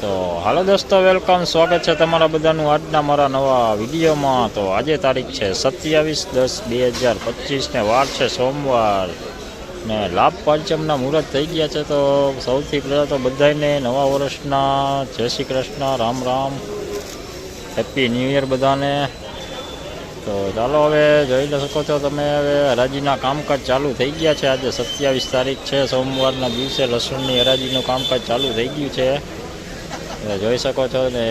તો હાલો દોસ્તો, વેલકમ. સ્વાગત છે તમારા બધાનું આજના મારા નવા વિડીયોમાં. તો આજે તારીખ છે સત્યાવીસ દસ બે હજાર પચીસને વાર છે સોમવાર. ને લાભ પાંચમના મુહૂર્ત થઈ ગયા છે. તો સૌથી પહેલાં તો બધાને નવા વર્ષના Jai Shri Krishna, Ram Ram. Happy new year બધાને. તો ચાલો હવે જોઈ શકો છો તમે હવે હરાજીના કામકાજ ચાલુ થઈ ગયા છે. આજે સત્યાવીસ તારીખ છે. સોમવારના દિવસે લસણની હરાજીનું કામકાજ ચાલુ થઈ ગયું છે. તમે જોઈ શકો છો ને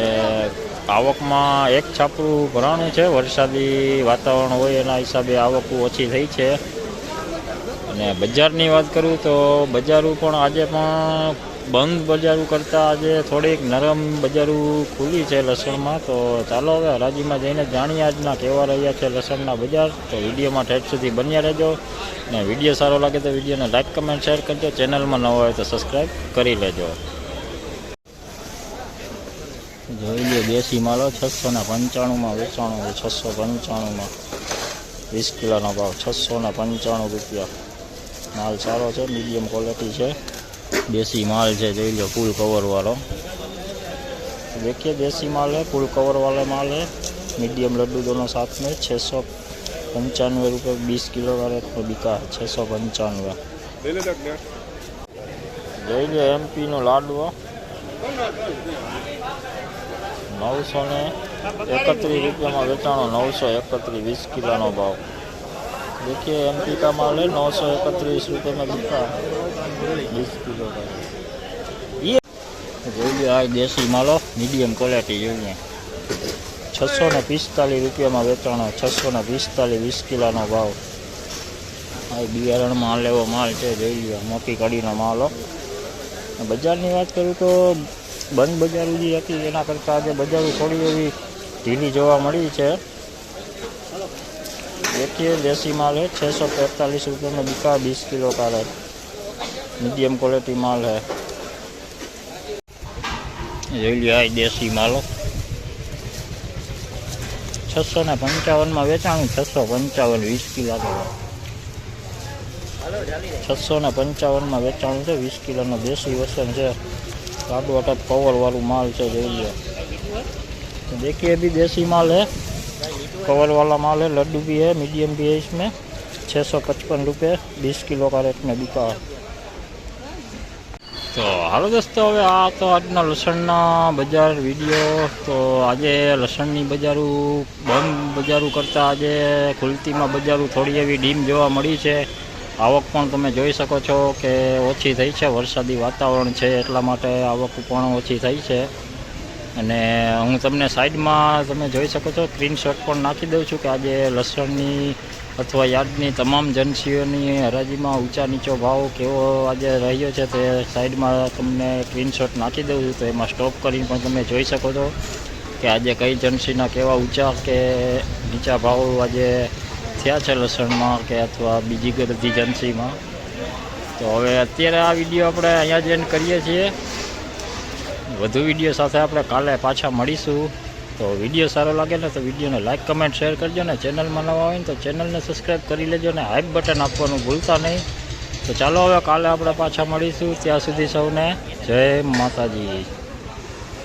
આવકમાં એક છાપરું ભરાણું છે, વરસાદી વાતાવરણ હોય એના હિસાબે આવક ઓછી થઈ છે. અને બજારની વાત કરું તો બજારું પણ આજે પણ બંધ બજારું કરતાં આજે થોડીક નરમ બજારું ખુલી છે લસણમાં. તો ચાલો હવે હરાજીમાં જઈને જાણીએ આજના કેવા રહ્યા છે લસણના બજાર. તો વિડીયોમાં ઠેઠ સુધી બન્યા રહેજો. ને વીડિયો સારો લાગે તો વિડીયોને લાઇક કમેન્ટ, શેર કરજો. ચેનલમાં ન હોય તો સબસ્ક્રાઈબ કરી લેજો. જોઈ લો દેશી માલો છસો ને પંચાણુંમાં વેચાણું છે છસો પંચાણુંમાં વીસ કિલોનો ભાવ છસો ને પંચાણું રૂપિયા માલ સારો છે મીડિયમ ક્વોલિટી છે દેશી માલ છે જોઈ લો ફૂલ કવરવાળો देखिए देसी माल है फुल कवर वाला माल है मीडियम लड्डू दोनों साथ में छः सौ पंचानवे रुपये बीस किलो का रेट में बिका है छः सौ पंचानवे જોઈ લો એમપીનો લાડવો નવસો ને એકત્રીસ રૂપિયામાં વેચાણો નવસો એકત્રીસ વીસ કિલોનો ભાવ देखिए एमपी का माल है नौ सौ इकतीस रुपये में बिका बीस किलो का ये જોઈએ આ દેશી માલો મીડિયમ ક્વોલિટી જોઈએ છસો ને પિસ્તાલીસ રૂપિયામાં વેચાણો છસો ને પિસ્તાલીસ વીસ કિલોનો ભાવ આ બિયારણમાં હાલ એવો માલ છે જોઈ લો મોટી કડીનો માલો બજારની વાત કરું તો બંધ બજારો જે હતી. એના કરતાં આજે બજારો થોડી એવી ઢીલી જોવા મળી છે. દેખીએ દેશી માલ હે, છસો તેતાલીસ રૂપિયાનો બીકા વીસ કિલો કાલે. મીડિયમ ક્વોલિટી માલ હે. જોઈ લ્યો દેશી માલો. છસો ને પંચાવનમાં વેચાણું, છસો પંચાવન વીસ કિલો છસો ને પંચાવનમાં વેચાણું છે, વીસ કિલોનો દેશી વસન છે. કાદુ અટપ કવર વાળું માલ છે જોઈ લો देखिए अभी देसी माल है कवर वाला माल है लड्डू भी है मीडियम भी है इसमें छः सौ पचपन रुपये बीस किलो का रेट में बिका है તો હાલો દોસ્તો હવે આ તો આજના લસણના બજાર વિડીયો તો આજે લસણની બજારું બંધ બજારું કરતાં આજે ખુલતીમાં બજારું થોડી એવી ડીમ જોવા મળી છે આવક પણ તમે જોઈ શકો છો કે ઓછી થઈ છે, વરસાદી વાતાવરણ છે એટલા માટે આવક પણ ઓછી થઈ છે. અને હું તમને સાઈડમાં તમે જોઈ શકો છો, સ્ક્રીનશોટ પણ નાખી દઉં છું કે આજે લસણની અથવા યાર્ડની તમામ જનસીઓની હરાજીમાં ઊંચા નીચો ભાવ કેવો આજે રહ્યો છે તે સાઈડમાં તમને સ્ક્રીનશોટ નાખી દઉં છું, તો એમાં સ્ટોપ કરીને પણ તમે જોઈ શકો છો કે આજે કઈ જનસીના કેવા ઊંચા કે નીચા ભાવ આજે થયા છે લસણમાં કે અથવા બીજી બધી જનસીમાં. તો હવે અત્યારે આ વીડિયો આપણે અહીંયા જ એન્ડ કરીએ છીએ. વધુ વીડિયો સાથે આપણે કાલે પાછા મળીશું. તો વીડિયો સારો લાગે ને તો વિડીયોને લાઇક કમેન્ટ શેર કરજો ને ચેનલમાં નવા હોય ને તો ચેનલને સબસ્ક્રાઈબ કરી લેજો ને હાઈપ બટન આપવાનું ભૂલતા નહીં. તો ચાલો હવે કાલે આપણે પાછા મળીશું. ત્યાં સુધી સૌને જય માતાજી.